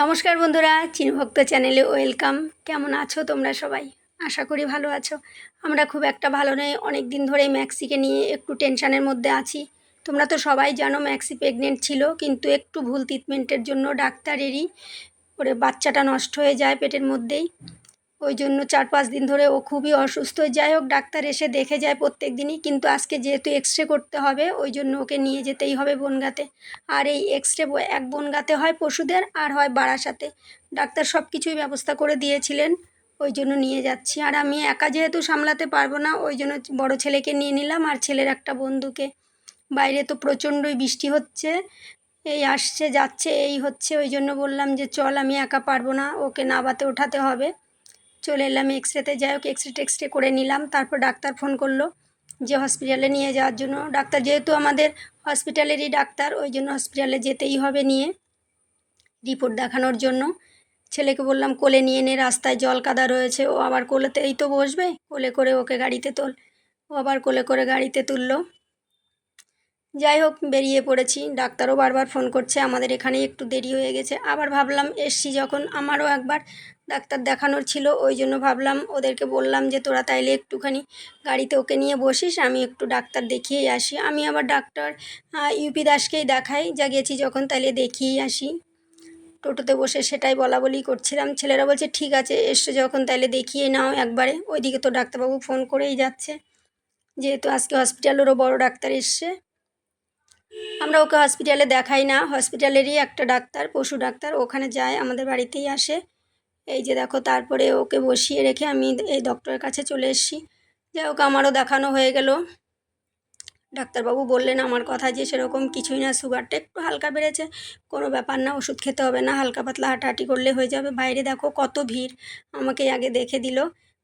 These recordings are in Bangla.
নমস্কার বন্ধুরা, চিনভক্ত চ্যানেলে ওয়েলকাম। কেমন আছো তোমরা সবাই? আশা করি ভালো আছো। আমরা খুব একটা ভালো নেই, অনেক দিন ধরেই ম্যাক্সিকে নিয়ে একটু টেনশানের মধ্যে আছি। তোমরা তো সবাই জানো ম্যাক্সি প্রেগনেন্ট ছিল, কিন্তু একটু ভুল ট্রিটমেন্টের জন্য ডাক্তারেরই ওরে বাচ্চাটা নষ্ট হয়ে যায় পেটের মধ্যেই। ওই জন্য চার পাঁচ দিন ধরে ও খুবই অসুস্থ। যাই হোক, ডাক্তার এসে দেখে যায় প্রত্যেক দিনই, কিন্তু আজকে যেহেতু এক্স রে করতে হবে, ওই জন্য ওকে নিয়ে যেতেই হবে বনগাতে। আর এই এক্স রে এক বনগাতে হয় পশুদের, আর হয় বারাসাতে ডাক্তার সব কিছুই ব্যবস্থা করে দিয়েছিলেন, ওই জন্য নিয়ে যাচ্ছি। আর আমি একা যেহেতু সামলাতে পারব না, ওই জন্য বড়ো ছেলেকে নিয়ে নিলাম, আর ছেলের একটা বন্ধুকে। বাইরে তো প্রচণ্ডই বৃষ্টি হচ্ছে, এই আসছে, যাচ্ছে, এই হচ্ছে, ওই জন্য বললাম যে চল, আমি একা পারব না, ওকে নাবাতে ওঠাতে হবে। চলে এলাম এক্স রেতে যাই হোক এক্স রে টেক্স রে করে নিলাম। তারপর ডাক্তার ফোন করল যে হসপিটালে নিয়ে যাওয়ার জন্য। ডাক্তার যেহেতু আমাদের হসপিটালেরই ডাক্তার, ওই জন্য হসপিটালে যেতেই হবে নিয়ে রিপোর্ট দেখানোর জন্য। ছেলেকে বললাম, কোলে নিয়ে নে, রাস্তায় জল কাদা রয়েছে। ও আবার কোলেতেই তো বসবে। কোলে করে ওকে গাড়িতে তোল। ও আবার কোলে করে গাড়িতে তুললো। যাই হোক, বেরিয়ে পড়েছি। ডাক্তারও বারবার ফোন করছে। আমাদের এখানে একটু দেরি হয়ে গেছে। আবার ভাবলাম, এসছি যখন। আমারও একবার ডাক্তার দেখানোর ছিল, ওই জন্য ভাবলাম ওদেরকে বললাম যে তোরা তাইলে একটুখানি গাড়িতে ওকে নিয়ে বসিস, আমি একটু ডাক্তার দেখিয়েই আসি। আমি আবার ডাক্তার ইউপি দাসকেই দেখাই, যা গেছি যখন তাইলে দেখিয়েই আসি। টোটোতে বসে সেটাই বলা বলি করছিলাম, ছেলেরা বলছে, ঠিক আছে এসছো যখন তাইলে দেখিয়ে নাও একবারে। ওইদিকে তো ডাক্তারবাবু ফোন করেই যাচ্ছে, যেহেতু আজকে হসপিটালেরও বড় ডাক্তার এসছে। আমরা ওকে হসপিটালে দেখাই না, হসপিটালেরই একটা ডাক্তার, পশু ডাক্তার, ওখানে যায়, আমাদের বাড়িতেই আসে। এই যে দেখো, তারপরে ওকে বসিয়ে রেখে আমি এই ডক্টরের কাছে চলে এসেছি। যাই হোক, আমারও দেখানো হয়ে গেল। ডাক্তারবাবু বললেন, আমার কথা যে সেরকম কিছুই না সুগারটা একটু হালকা বেড়েছে। কোনো ব্যাপার না, ওষুধ খেতে হবে না, হালকা পাতলা হাঁটাহাঁটি করলে হয়ে যাবে। বাইরে দেখো কত ভিড়, আমাকে আগে দেখে দিল।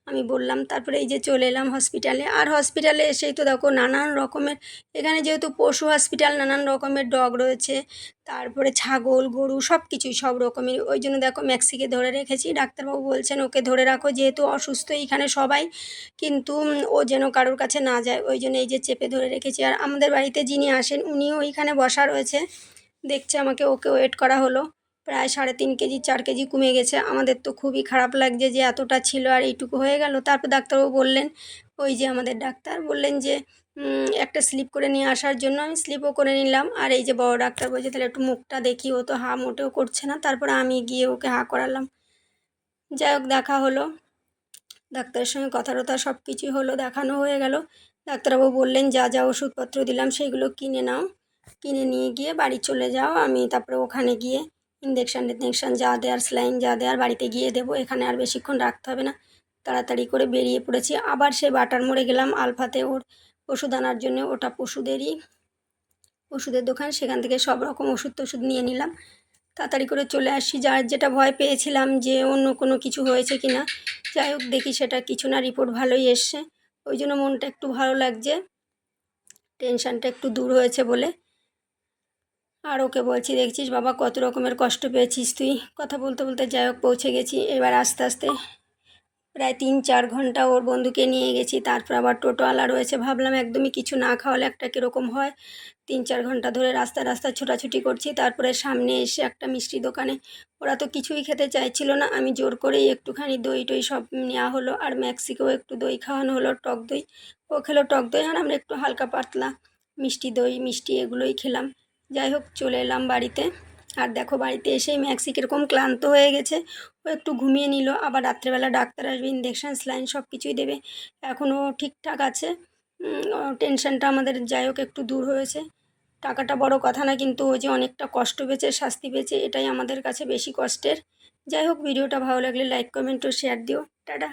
আমি বললাম, তারপরে এই যে চলে এলাম হসপিটালে আর হসপিটালে এসেই তো দেখো নানান রকমের, এখানে যেহেতু পশু হসপিটাল নানান রকমের ডগ রয়েছে, তারপরে ছাগল, গরু সব কিছুই সব রকমের ওই জন্য দেখো ম্যাক্সিকে ধরে রেখেছি। ডাক্তারবাবু বলছেন, ওকে ধরে রাখো, যেহেতু অসুস্থ এইখানে সবাই, কিন্তু ও যেন কারোর কাছে না যায়। ওই জন্য এই যে চেপে ধরে রেখেছি। আর আমাদের বাড়িতে যিনি আসেন, উনিও ওইখানে বসা রয়েছে। দেখছে আমাকে, ওকে ওয়েট করা হলো। প্রায় সাড়ে তিন কেজি, চার কেজি কমে গেছে। আমাদের তো খুবই খারাপ লাগছে যে এতটা ছিল আর এইটুকু হয়ে গেল। তারপর ডাক্তারবাবু বললেন, ওই যে আমাদের ডাক্তার বললেন যে একটা স্লিপ করে নিয়ে আসার জন্য আমি স্লিপও করে নিলাম। আর এই যে বড় ডাক্তার বলছে, তাহলে একটু মুখটা দেখি, ও তো হা মোটেও করছে না। তারপরে আমি গিয়ে ওকে হা করালাম। যাই হোক, দেখা হলো। ডাক্তারের সঙ্গে কথা টথা সব কিছুই হলো, দেখানো হয়ে গেল। ডাক্তারবাবু বললেন, যা যা ওষুধপত্র দিলাম সেইগুলো কিনে নাও। কিনে নিয়ে গিয়ে বাড়ি চলে যাও। আমি তারপরে ওখানে গিয়ে ইঞ্জেকশান টিনজেকশান যা দেওয়ার স্লাইন যা দেওয়ার বাড়িতে গিয়ে দেবো, এখানে আর বেশিক্ষণ রাখতে হবে না। তাড়াতাড়ি করে বেরিয়ে পড়েছি। আবার সে বাটার মোড়ে গেলাম, আলফাতে ওর ওষুধ আনার জন্য। ওটা পশুদেরই ওষুধের দোকান, সেখান থেকে সব রকম ওষুধ টষুধ নিয়ে নিলাম। তাড়াতাড়ি করে চলে আসি যার যেটা ভয় পেয়েছিলাম যে অন্য কোনো কিছু হয়েছে কি না যাই হোক দেখি সেটা কিছু না রিপোর্ট ভালোই এসছে। ওই জন্য মনটা একটু ভালো লাগছে। টেনশানটা একটু দূর হয়েছে বলে। আর ওকে বলছি, দেখছিস বাবা কত রকমের কষ্ট পেয়েছিস তুই? কথা বলতে বলতে যাই হোক, পৌঁছে গেছি। এবার আস্তে আস্তে প্রায় তিন চার ঘণ্টা ওর বন্ধুকে নিয়ে গেছি। তারপর আবার টোটোওয়ালা রয়েছে। ভাবলাম একদমই কিছু না খাওয়ালে একটা কীরকম হয়। তিন চার ঘণ্টা ধরে রাস্তা রাস্তা ছোটাছুটি করছি। তারপরে সামনে এসে একটা মিষ্টি দোকানে। ওরা তো কিছুই খেতে চাইছিল না। আমি জোর করেই একটুখানি দই টই সব নেওয়া হলো। আর ম্যাক্সিকেও একটু দই খাওয়ানো হলো, টক দই। ও খেলো টক দই আর আমরা একটু হালকা পাতলা মিষ্টি দই, মিষ্টি এগুলোই খেলাম। যাই হোক, চলে এলাম বাড়িতে। আর দেখো, বাড়িতে এসেই ম্যাক্সি কীরকম ক্লান্ত হয়ে গেছে। ও একটু ঘুমিয়ে নিল, আবার রাত্রেবেলা ডাক্তার আসবে ইঞ্জেকশান স্লাইন সব কিছুই দেবে। এখনও ঠিকঠাক আছে। টেনশানটা আমাদের যাই হোক, একটু দূর হয়েছে। টাকাটা বড় কথা না, কিন্তু ও যে অনেকটা কষ্ট পেয়েছে, শাস্তি পেয়েছে, এটাই আমাদের কাছে বেশি কষ্টের। যাই হোক, ভিডিওটা ভালো লাগলে লাইক কমেন্ট ও শেয়ার দিও। টাটা।